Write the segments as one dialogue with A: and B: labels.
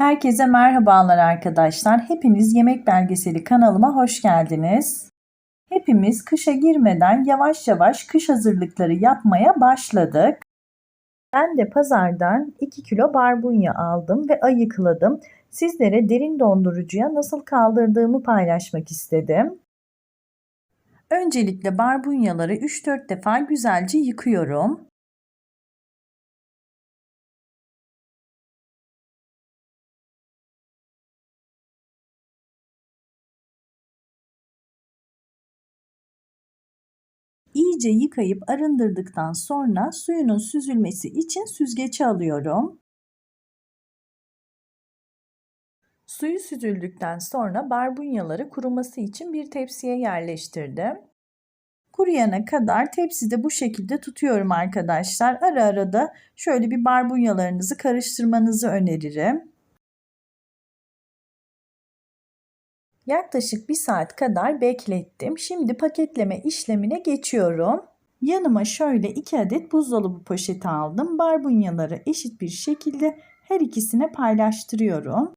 A: Herkese merhabalar arkadaşlar. Hepiniz Yemek Belgeseli kanalıma hoş geldiniz. Hepimiz kışa girmeden yavaş yavaş kış hazırlıkları yapmaya başladık. Ben de pazardan 2 kilo barbunya aldım ve ayıkladım. Sizlere derin dondurucuya nasıl kaldırdığımı paylaşmak istedim. Öncelikle barbunyaları 3-4 defa güzelce yıkıyorum. İyice yıkayıp arındırdıktan sonra suyunun süzülmesi için süzgece alıyorum. Suyu süzüldükten sonra barbunyaları kuruması için bir tepsiye yerleştirdim. Kuruyana kadar tepside bu şekilde tutuyorum arkadaşlar. Ara ara da şöyle bir barbunyalarınızı karıştırmanızı öneririm. Yaklaşık bir saat kadar beklettim. Şimdi paketleme işlemine geçiyorum. Yanıma şöyle 2 adet buzdolabı poşeti aldım. Barbunyaları eşit bir şekilde her ikisine paylaştırıyorum.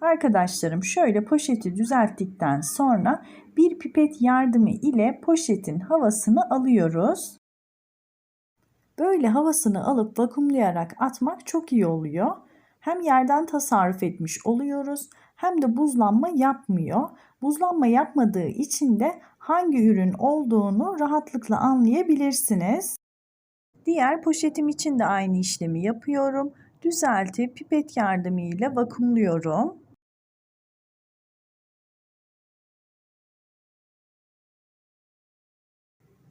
A: Arkadaşlarım şöyle poşeti düzelttikten sonra bir pipet yardımı ile poşetin havasını alıyoruz. Böyle havasını alıp vakumlayarak atmak çok iyi oluyor. Hem yerden tasarruf etmiş oluyoruz hem de buzlanma yapmıyor. Buzlanma yapmadığı için de hangi ürün olduğunu rahatlıkla anlayabilirsiniz. Diğer poşetim için de aynı işlemi yapıyorum. Düzeltip pipet yardımıyla vakumluyorum.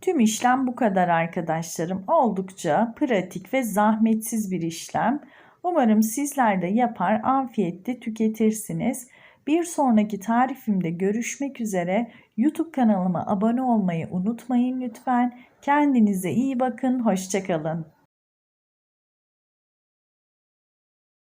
A: Tüm işlem bu kadar arkadaşlarım. Oldukça pratik ve zahmetsiz bir işlem. Umarım sizler de yapar, afiyette tüketirsiniz. Bir sonraki tarifimde görüşmek üzere. YouTube kanalıma abone olmayı unutmayın lütfen. Kendinize iyi bakın, hoşçakalın.